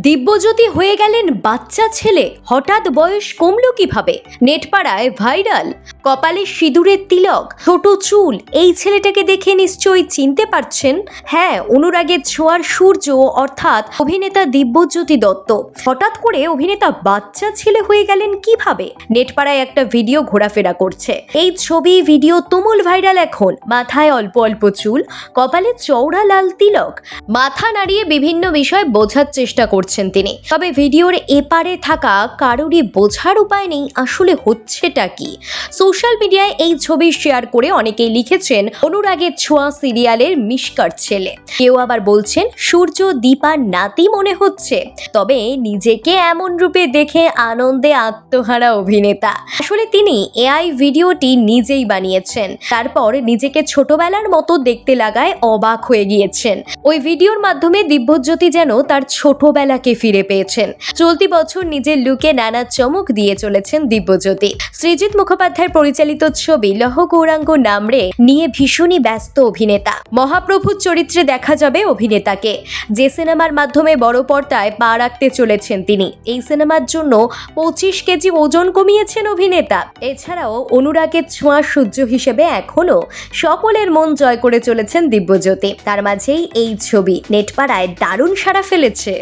দিব্যজ্যোতি হয়ে গেলেন বাচ্চা ছেলে। হঠাৎ বয়স কমল কীভাবে? নেটপাড়ায় ভাইরাল। কপালে সিঁদুরের তিলক, ছোট চুল, এই ছেলেটাকে দেখে নিশ্চয়ই চিনতে পারছেন? হ্যাঁ অনুরাগের ছোঁয়ার সূর্য, অর্থাৎ অভিনেতা দিব্যজ্যোতি দত্ত। হঠাৎ করে অভিনেতা বাচ্চা ছেলে হয়ে গেলেন কীভাবে? নেটপাড়ায় একটা ভিডিও ঘোরাফেরা করছে। এই ছবি, ভিডিও তুমুল ভাইরাল এখন। মাথায় অল্প অল্প চুল, কপালে চওড়া লাল তিলক। মাথা নাড়িয়ে বিভিন্ন বিষয় বোঝার চেষ্টা করছেন তিনি। তবে ভিডিওর এপারে থাকা কারোরই বোঝার উপায় নেই, আসলে হচ্ছেটা কি? সোশ্যাল মিডিয়ায় এই ছবি শেয়ার করে অনেকেই লিখেছেন, অনুরাগের ছোঁয়া সিরিয়ালের মিশকার ছেলে। কেউ আবার বলছেন, সূর্য দীপার নাতি মনে হচ্ছে। তবে নিজেকে এমন রূপে দেখে আনন্দে আত্মহারা অভিনেতা। আসলে তিনি এআই ভিডিওটি নিজেই বানিয়েছেন। তারপর নিজেকে ছোটবেলার মতো দেখতে লাগায় অবাক হয়ে গিয়েছেন। ওই ভিডিওর মাধ্যমে দিব্যজ্যোতি যেন তার ছোটবেলাকে ফিরে পেয়েছেন। চলতি বছর নিজের লুকে নানা চমক দিয়ে চলেছেন দিব্যজ্যোতি। সৃজিত মুখোপাধ্যায়ের পরিচালিত ছবি লহ গৌরাঙ্গ নামরে নিয়ে ভীষণই ব্যস্ত অভিনেতা। মহাপ্রভুর চরিত্রে দেখা যাবে অভিনেতাকে। যে সিনেমার মাধ্যমে বড় পর্দায় পা রাখতে চলেছেন তিনি। এই সিনেমার জন্য পঁচিশ কেজি ওজন কমিয়েছেন অভিনেতা। এছাড়াও অনুরাগের ছোঁয়া সূর্য হিসেবে এখনও সকলের মন জয় করে চলেছেন দিব্যজ্যোতি। তার মাঝেই এই ছবি নেটপাড়ায় দারুণ সাড়া ফেলেছে।